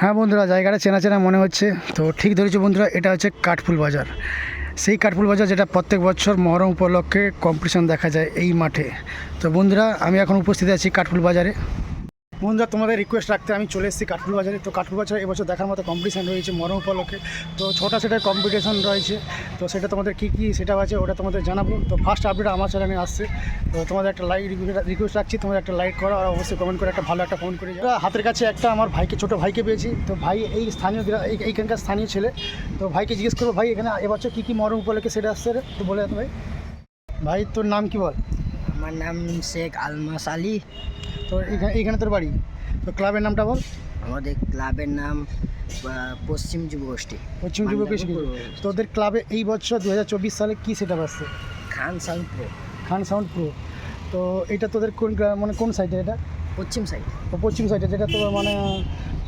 হ্যাঁ বন্ধুরা, জায়গাটা চেনা চেনা মনে হচ্ছে। তো ঠিক ধরেছে বন্ধুরা, এটা হচ্ছে কাঠফুল বাজার। সেই কাঠফুল বাজার যেটা প্রত্যেক বছর মহরম উপলক্ষে কম্পিটিশন দেখা যায় এই মাঠে। তো বন্ধুরা, আমি এখন উপস্থিত আছি কাঠফুল বাজারে। বন্ধুরা তোমাদের রিকোয়েস্ট রাখতে আমি চলে এসেছি কাঠফুল বাজারে। তো কাঠফুল বাজারে এবছর দেখার মতো কম্পিটিশান রয়েছে মরম উপলক্ষে। তো ছোটা সেটার কম্পিটিশন রয়েছে। তো সেটা তোমাদের কী কী সেটা আছে ওটা তোমাদের জানাব। তো ফার্স্ট আপডেট আমার চ্যানেলে আসছে। তো তোমাদের একটা লাইক রিকোয়েস্ট রাখছি। তোমাদের একটা লাইক করো আর অবশ্যই কমেন্ট করে একটা ভালো একটা ফোন করে যাও। হাতের কাছে একটা আমার ভাইকে, ছোটো ভাইকে পেয়েছি। তো ভাই এই স্থানীয় এই- এইখানকার স্থানীয় ছেলে। তো ভাইকে জিজ্ঞেস করব, ভাই, এখানে এবছর কী কী মরম উপলক্ষে সেটা আসছে তো বলে ভাই। ভাই, তোর নাম কি বল? আমার নাম শেখ আলমাস আলী। তো এইখানে এইখানে তোর বাড়ি? তো ক্লাবের নামটা বল। আমাদের ক্লাবের নাম পশ্চিম যুবগোষ্ঠী পশ্চিম যুব মান্দারপুর। তোদের ক্লাবে এই বছর দু হাজার চব্বিশ সালে কী সেটা আসছে Khan sound pro. Khan sound pro. তো এটা তোদের কোন মানে কোন সাইডে এটা? পশ্চিম সাইড পশ্চিম সাইডে যেটা তো মানে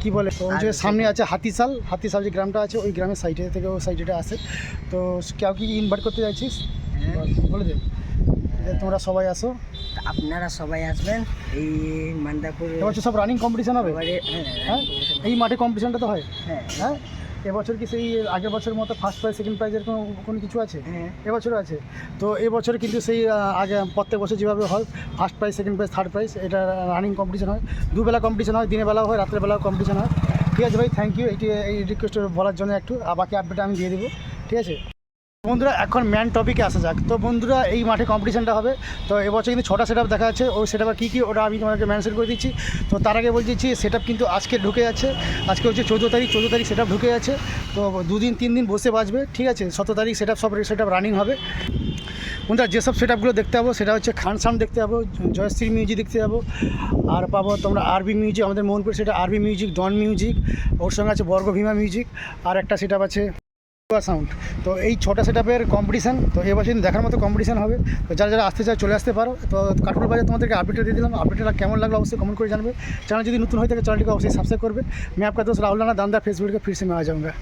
কি বলে তো যে সামনে আছে হাতিশাল। হাতিশাল যে গ্রামটা আছে ওই গ্রামের সাইডে থেকে ওই সাইডেটা আসে। তো কেউ কি ইনভাইট করতে চাইছিস বলে দে। যে তোমরা সবাই আসো আপনারা সবাই আসবেন এই মান্দাপুর এবছর সব রানিং কম্পিটিশন হবে? হ্যাঁ এই মাঠে কম্পিটিশনটা তো হয়। হ্যাঁ। হ্যাঁ? এবছর কি সেই আগের বছরের মতো ফার্স্ট প্রাইজ সেকেন্ড প্রাইজের কোনো কোনো কিছু আছে? হ্যাঁ। এবছরও আছে। তো এবছর কিন্তু সেই আগে প্রত্যেক বছর যেভাবে হয় first prize second prize third prize এটা রানিং কম্পিটিশন হয়। দুবেলা কম্পিটিশন হয় দিনের বেলাও হয় রাত্রের বেলাও কম্পিটিশন হয়। ঠিক আছে ভাই থ্যাংক ইউ এটি এই রিকোয়েস্ট বলার জন্য একটু আর বাকি আপডেট আমি দিয়ে দেবো। ঠিক আছে? বন্ধুরা, এখন ম্যান টপিকে আসা যাক। তো বন্ধুরা, এই মাঠে কম্পিটিশনটা হবে। তো এবছর কিন্তু ছটা সেট দেখা যাচ্ছে। ওই সেট কী কী, ওটা আমি তোমাকে মেনশন করে দিচ্ছি। তো তার আগে বলে দিচ্ছি সেট কিন্তু আজকে ঢুকে যাচ্ছে। আজকে হচ্ছে চৌদ্দ তারিখ চৌদ্দ তারিখ সেট ঢুকে যাচ্ছে। তো দুদিন, তিন দিন বসে বাজবে ঠিক আছে? সতেরো তারিখ সেট সব সেট রানিং হবে। বন্ধুরা, যেসব সেট আপগুলো দেখতে পাবো, সেটা হচ্ছে খান সাউন্ড দেখতে পাবো, জয়শ্রী মিউজিক দেখতে পাবো। আর পাবো তোমরা আরবি মিউজিক আমাদের মোহনপুর সেটা আরবি মিউজিক ডন মিউজিক ওর সঙ্গে আছে বর্গভীমা মিউজিক আর একটা সেট আছে সাউন্ড তো এই ছটা সেট আপের কম্পিটিশান তো এবার সেদিন দেখার মতো কম্পিটিশান হবে। তো যারা যারা আসতে চায় চলে আসতে পারো। তো কাঠুর বাজার তোমাদেরকে আপডেটটা দিয়ে দিলাম। আপডেটটা কেমন লাগল অবশ্যই কমেন্ট করে জানবে। চ্যানেল যদি নতুন হয়ে থাকে চ্যানেলটিকে অবশ্যই সাবস্ক্রাইব করবে। আমি আপনার দোষ রাহুল রানা দান্দা ফেসবুকে ফিরসে সে মে